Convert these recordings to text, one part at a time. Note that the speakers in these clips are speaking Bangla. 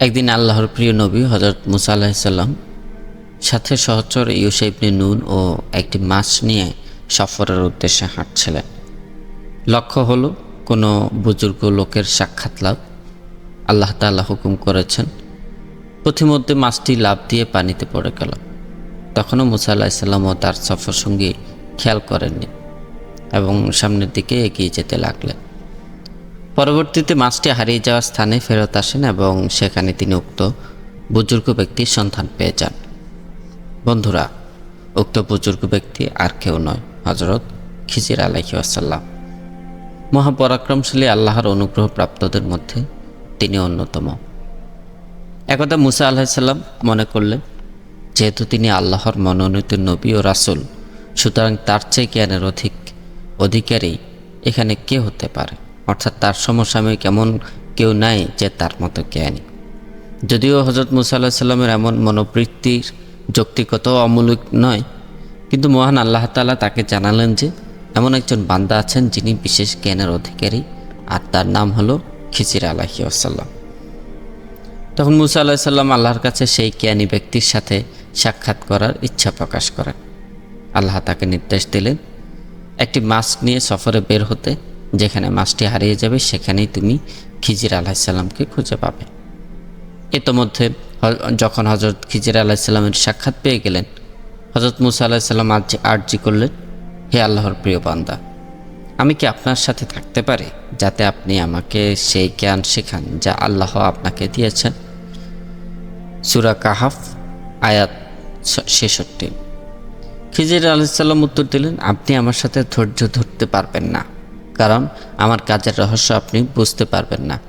একদিন আল্লাহর প্রিয় নবী হজরত মুসা আলাহিসাল্লাম সাথে সহচর ইউসা ইবনে নুন ও একটি মাছ নিয়ে সফরের উদ্দেশ্যে হাঁটছিলেন। লক্ষ্য হলো কোনো বুজুর্গ লোকের সাক্ষাৎ লাভ। আল্লাহ তাআলা হুকুম করেছেন পথিমধ্যে মাছটি লাভ দিয়ে পানিতে পড়ে গেল। তখনও মুসা আলাহিসাল্লাম ও তার সফর সঙ্গী খেয়াল করেননি এবং সামনের দিকে এগিয়ে যেতে লাগলেন। পরবর্তীতে মাছটি হারিয়ে যাওয়া স্থানে ফেরত আসেন এবং সেখানে তিনি উক্ত বুজুর্গ ব্যক্তির সন্ধান পেয়ে যান। বন্ধুরা, উক্ত বুজুর্গ ব্যক্তি আর কেউ নয় হজরত খিজির আলাহি আসাল্লাম মহাপরাক্রমশালী আল্লাহর অনুগ্রহ প্রাপ্তদের মধ্যে তিনি অন্যতম। একদা মুসা আলাহিসাল্লাম মনে করলেন, যেহেতু তিনি আল্লাহর মনোনীত নবী ও রাসুল, সুতরাং তার চেয়ে জ্ঞানের অধিক অধিকারী এখানে কে হতে পারে? অর্থাৎ তার সমসাময়িক এমন কেউ নাই যে তার মতো জ্ঞানী। যদিও হজরত মুসা আল্লাহ সাল্লামের এমন মনোবৃত্তির যৌক্তিগত ও অমূলক নয়, কিন্তু মহান আল্লাহ তালা তাকে জানালেন যে, এমন একজন বান্দা আছেন যিনি বিশেষ জ্ঞানের অধিকারী, আর তার নাম হলো খিজির আলাহি আসাল্লাম তখন মুসা আল্লাহ সাল্লাম আল্লাহর কাছে সেই জ্ঞানী ব্যক্তির সাথে সাক্ষাৎ করার ইচ্ছা প্রকাশ করেন। আল্লাহ তাকে নির্দেশ দিলেন, একটি মাস্ক নিয়ে সফরে বের হতে যেখানে মাছটি হারিয়ে যাবে, সেখানেই তুমি খিজির আলাহিসাল্লামকে খুঁজে পাবে। ইতোমধ্যে যখন হজরত খিজির আলাহিসাল্লামের সাক্ষাৎ পেয়ে গেলেন হজরত মুসা আলাহিসাল্লাম আজ আর্জি করলেন, হে আল্লাহর প্রিয় বান্দা, আমি কি আপনার সাথে থাকতে পারি যাতে আপনি আমাকে সেই জ্ঞান শেখান যা আল্লাহ আপনাকে দিয়েছেন? সুরা কাহাফ, আয়াত ছেষট্টি। খিজির আলাইসাল্লাম উত্তর দিলেন, আপনি আমার সাথে ধৈর্য ধরতে পারবেন না। কারণ আমার কাজের রহস্য আপনি বুঝতে পারবেন না।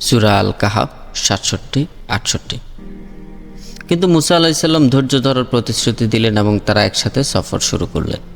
সুরা আল কাহাব সাতষট্টি, আটষট্টি। কিন্তু মুসা আলাহিসাল্লাম ধৈর্য ধরার প্রতিশ্রুতি দিলেন এবং তারা একসাথে সফর শুরু করলেন।